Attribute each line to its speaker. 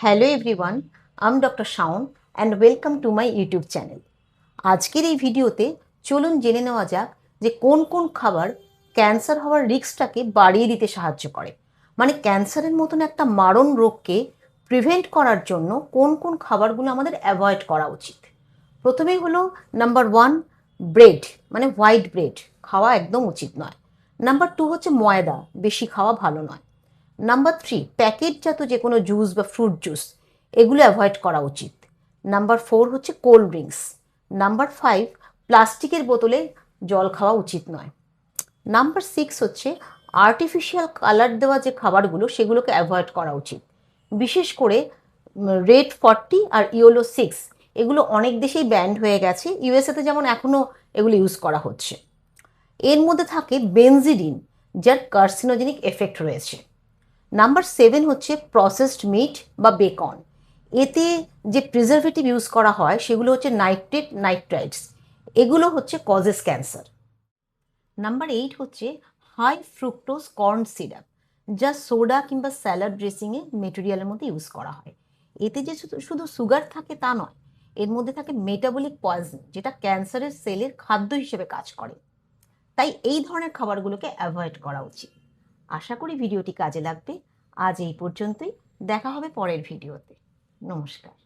Speaker 1: Hello everyone I'm doctor Shaon and welcome to my YouTube channel আজকের এই ভিডিওতে চলুন জেনে নেওয়া যাক যে কোন কোন খাবার ক্যান্সার হওয়ার রিস্কটাকে বাড়িয়ে দিতে সাহায্য করে। মানে ক্যান্সারের মতন একটা মারণ রোগকে প্রিভেন্ট করার জন্য কোন কোন খাবারগুলো আমাদের অ্যাভয়েড করা উচিত। প্রথমেই হলো নাম্বার ওয়ান ব্রেড মানে হোয়াইট ব্রেড খাওয়া একদম উচিত নয়। নাম্বার টু হচ্ছে ময়দা, বেশি খাওয়া ভালো নয়। নাম্বার থ্রি প্যাকেটজাত যে কোনো জুস বা ফ্রুট জুস এগুলো অ্যাভয়েড করা উচিত। নাম্বার ফোর হচ্ছে কোল্ড ড্রিঙ্কস নাম্বার ফাইভ প্লাস্টিকের বোতলে জল খাওয়া উচিত নয়। নাম্বার সিক্স হচ্ছে আর্টিফিশিয়াল কালার দেওয়া যে খাবারগুলো, সেগুলোকে অ্যাভয়েড করা উচিত। বিশেষ করে রেড ফর্টি আর ইয়োলো সিক্স এগুলো অনেক দেশেই ব্যান্ড হয়ে গেছে। ইউএসএতে যেমন এখনও এগুলো ইউজ করা হচ্ছে। এর মধ্যে থাকে বেনজিডিন যার কার্সিনোজেনিক এফেক্ট রয়েছে। নাম্বার সেভেন হচ্ছে প্রসেসড মিট বা বেকন এতে যে প্রিজারভেটিভ ইউজ করা হয়, সেগুলো হচ্ছে নাইট্রেট নাইট্রাইটস এগুলো হচ্ছে কজেস ক্যান্সার নাম্বার এইট হচ্ছে হাই ফ্রুক্টোজ কর্ন সিরাপ যা সোডা কিংবা স্যালাড ড্রেসিংয়ে মেটেরিয়ালের মধ্যে ইউজ করা হয়। এতে যে শুধু শুধু সুগার থাকে তা নয়, এর মধ্যে থাকে মেটাবলিক পয়জন যেটা ক্যান্সারের সেলের খাদ্য হিসেবে কাজ করে। তাই এই ধরনের খাবারগুলোকে অ্যাভয়েড করা উচিত। আশা করি ভিডিওটি কাজে লাগবে। আজ এই পর্যন্তই। দেখা হবে পরের ভিডিওতে। নমস্কার।